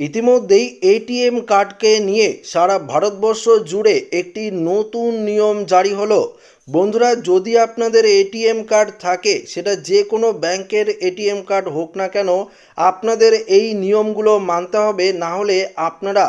ইতিমধ্যেই এটিএম কার্ডকে নিয়ে সারা ভারতবর্ষ জুড়ে একটি নতুন নিয়ম জারি হলো। বন্ধুরা, যদি আপনাদের এটিএম কার্ড থাকে, সেটা যে কোনো ব্যাংকের এটিএম কার্ড হোক না কেন, আপনাদের এই নিয়মগুলো মানতে হবে, না হলে আপনারা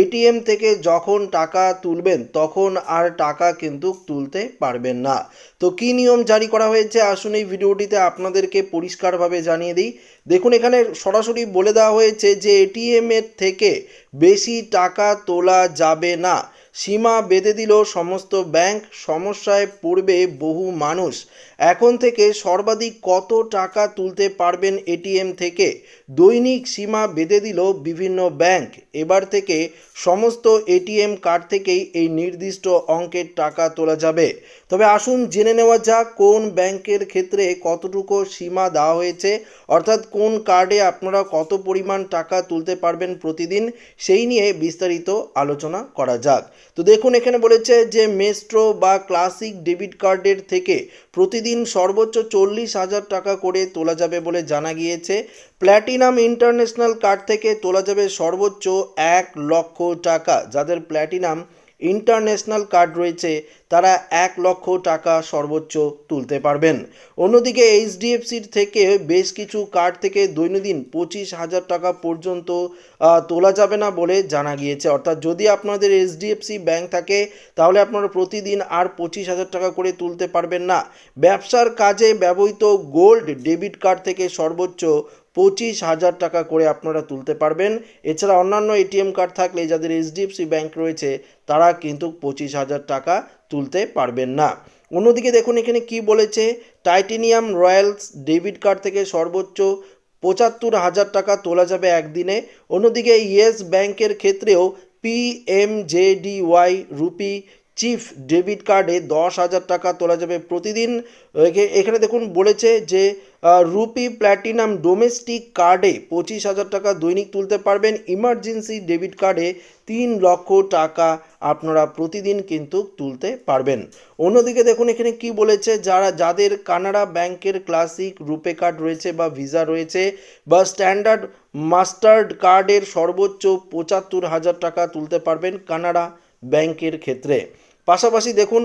এটিএম থেকে যখন টাকা তুলবেন, তখন আর টাকা কিন্তু তুলতে পারবেন না। তো কী নিয়ম জারি করা হয়েছে, আসুন এই ভিডিওটিতে আপনাদেরকে পরিষ্কারভাবে জানিয়ে দিই। দেখুন, এখানে সরাসরি বলে দেওয়া হয়েছে যে, এটিএমের থেকে বেশি টাকা তোলা যাবে না। সীমা বেঁধে দিল সমস্ত ব্যাংক। সমস্যায় পড়বে বহু মানুষ। এখন থেকে সর্বাধিক কত টাকা তুলতে পারবেন এটিএম থেকে? দৈনিক সীমা বেঁধে দিল বিভিন্ন ব্যাংক। এবার থেকে সমস্ত এটিএম কার্ড থেকেই এই নির্দিষ্ট অঙ্কের টাকা তোলা যাবে। তবে আসুন জেনে নেওয়া যাক কোন ব্যাংকের ক্ষেত্রে কতটুকু সীমা দেওয়া হয়েছে। অর্থাৎ কোন কার্ডে আপনারা কত পরিমাণ টাকা তুলতে পারবেন প্রতিদিন? সেই নিয়ে বিস্তারিত আলোচনা করা যাক। তো দেখুন, এখানে বলেছে যে মেস্ট্রো বা ক্লাসিক ডেবিট কার্ডের থেকে প্রতিদিন সর্বোচ্চ চল্লিশ হাজার টাকা করে তোলা যাবে বলে জানা গিয়েছে। প্ল্যাটিনাম ইন্টারন্যাশনাল কার্ড থেকে তোলা যাবে সর্বোচ্চ এক লক্ষ টাকা। যাদের প্ল্যাটিনাম ইন্টারন্যাশনাল কার্ড রয়েছে, তারা এক লক্ষ টাকা সর্বোচ্চ তুলতে পারবেন। অন্যদিকে এইচডিএফসির থেকে বেশ কিছু কার্ড থেকে দৈনন্দিন পঁচিশ হাজার টাকা পর্যন্ত তোলা যাবে না বলে জানা গিয়েছে। অর্থাৎ যদি আপনাদের এইচডিএফসি ব্যাংক থাকে, তাহলে আপনারা প্রতিদিন আর পঁচিশ হাজার টাকা করে তুলতে পারবেন না। ব্যবসার কাজে ব্যবহৃত গোল্ড ডেবিট কার্ড থেকে সর্বোচ্চ পঁচিশ হাজার টাকা করে আপনারা তুলতে পারবেন। এছাড়া অন্যান্য এটিএম কার্ড থাকলে যাদের এইচডিএফসি ব্যাংক রয়েছে, তারা কিন্তু পঁচিশ হাজার টাকা তুলতে পারবেন না। অন্যদিকে দেখুন, এখানে কি বলেছে? টাইটেনিয়াম রয়্যালস ডেবিট কার্ড থেকে সর্বোচ্চ পঁচাত্তর হাজার টাকা তোলা যাবে একদিনে। অন্যদিকে ইয়েস ব্যাংকের ক্ষেত্রেও পিএমজেডিওয়াই রুপি চিফ ডেবিট কার্ডে দশ হাজার টাকা তোলা যাবে প্রতিদিন। এখে- এখানে দেখুন বলেছে যে রুপি প্ল্যাটিনাম ডোমেস্টিক কার্ডে পঁচিশ হাজার টাকা দৈনিক তুলতে পারবেন। ইমার্জেন্সি ডেবিট কার্ডে তিন লক্ষ টাকা আপনারা প্রতিদিন কিন্তু তুলতে পারবেন। অন্যদিকে দেখুন এখানে কি বলেছে, যারা, যাদের কানাডা ব্যাংকের ক্লাসিক রুপে কার্ড রয়েছে বা ভিসা রয়েছে বা স্ট্যান্ডার্ড মাস্টার্ড কার্ডের সর্বোচ্চ পঁচাত্তর হাজার টাকা তুলতে পারবেন কানাডা ব্যাংকের ক্ষেত্রে। পাশাপাশি দেখুন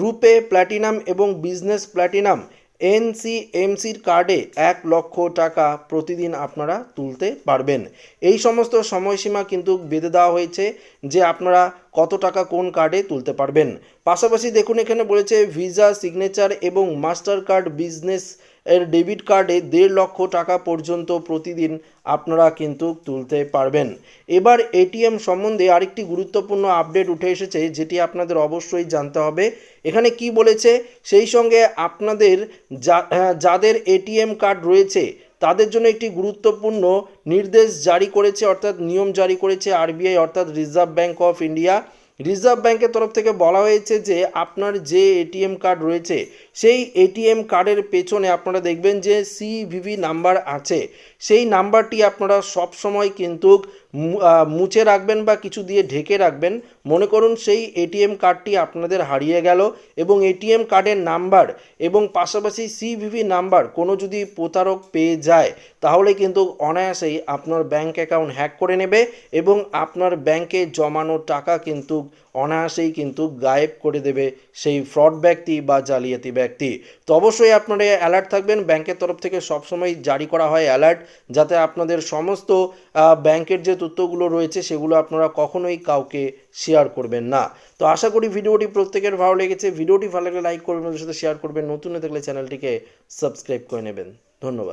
রূপে প্ল্যাটিনাম এবং বিজনেস প্ল্যাটিনাম, এনসিএমসির কার্ডে এক লক্ষ টাকা প্রতিদিন আপনারা তুলতে পারবেন। এই সমস্ত সময়সীমা কিন্তু বেঁধে দেওয়া হয়েছে যে আপনারা কত টাকা কোন কার্ডে তুলতে পারবেন। পাশাপাশি দেখুন এখানে বলেছে ভিসা সিগনেচার এবং মাস্টার কার্ড বিজনেস এর ডেবিট কার্ডে দেড় লক্ষ টাকা পর্যন্ত প্রতিদিন আপনারা কিন্তু তুলতে পারবেন। এবার এটিএম সম্বন্ধে আরেকটি গুরুত্বপূর্ণ আপডেট উঠে এসেছে যেটি আপনাদের অবশ্যই জানতে হবে। এখানে কি বলেছে? সেই সঙ্গে আপনাদের হ্যাঁ, যাদের এটিএম কার্ড রয়েছে তাদের জন্য একটি গুরুত্বপূর্ণ নির্দেশ জারি করেছে, অর্থাৎ নিয়ম জারি করেছে আরবিআই, অর্থাৎ reserve bank of India. Reserve ব্যাংকের তরফ থেকে বলা হয়েছে যে, আপনার যে এটিএম কার্ড রয়েছে, সেই এটিএম কার্ডের পেছনে আপনারা দেখবেন যে সিভিভি নাম্বার আছে। সেই নাম্বারটি আপনারা সব সময় কিন্তু মুছে রাখবেন বা কিছু দিয়ে ঢেকে রাখবেন, মনে করুন সেই এটিএম কার্ডটি আপনাদের হারিয়ে গেল এবং এটিএম কার্ডের নাম্বার এবং পাশাপাশি সিভিভি নাম্বার কোনো যদি প্রতারক পেয়ে যায়, তাহলে কিন্তু অনায়াসেই আপনার ব্যাঙ্ক অ্যাকাউন্ট হ্যাক করে নেবে এবং আপনার ব্যাংকে জমানো টাকা কিন্তু অনায়াসেই কিন্তু গায়েব করে দেবে সেই ফ্রড ব্যক্তি বা জালিয়াতি ব্যক্তি। তো অবশ্যই আপনারা অ্যালার্ট থাকবেন ব্যাংকের তরফ থেকে সবসময় জারি করা হয় অ্যালার্ট যাতে আপনাদের সমস্ত ব্যাংকের যে তথ্যগুলো রয়েছে, সেগুলো আপনারা কখনোই কাউকে শেয়ার করবেন না। তো আশা করি ভিডিওটি প্রত্যেকের ভালো লেগেছে। ভিডিওটি ভালো লাগলে লাইক করবেন সাথে শেয়ার করবেন। নতুন হয়ে থাকলে চ্যানেলটিকে সাবস্ক্রাইব করে নেবেন। ধন্যবাদ।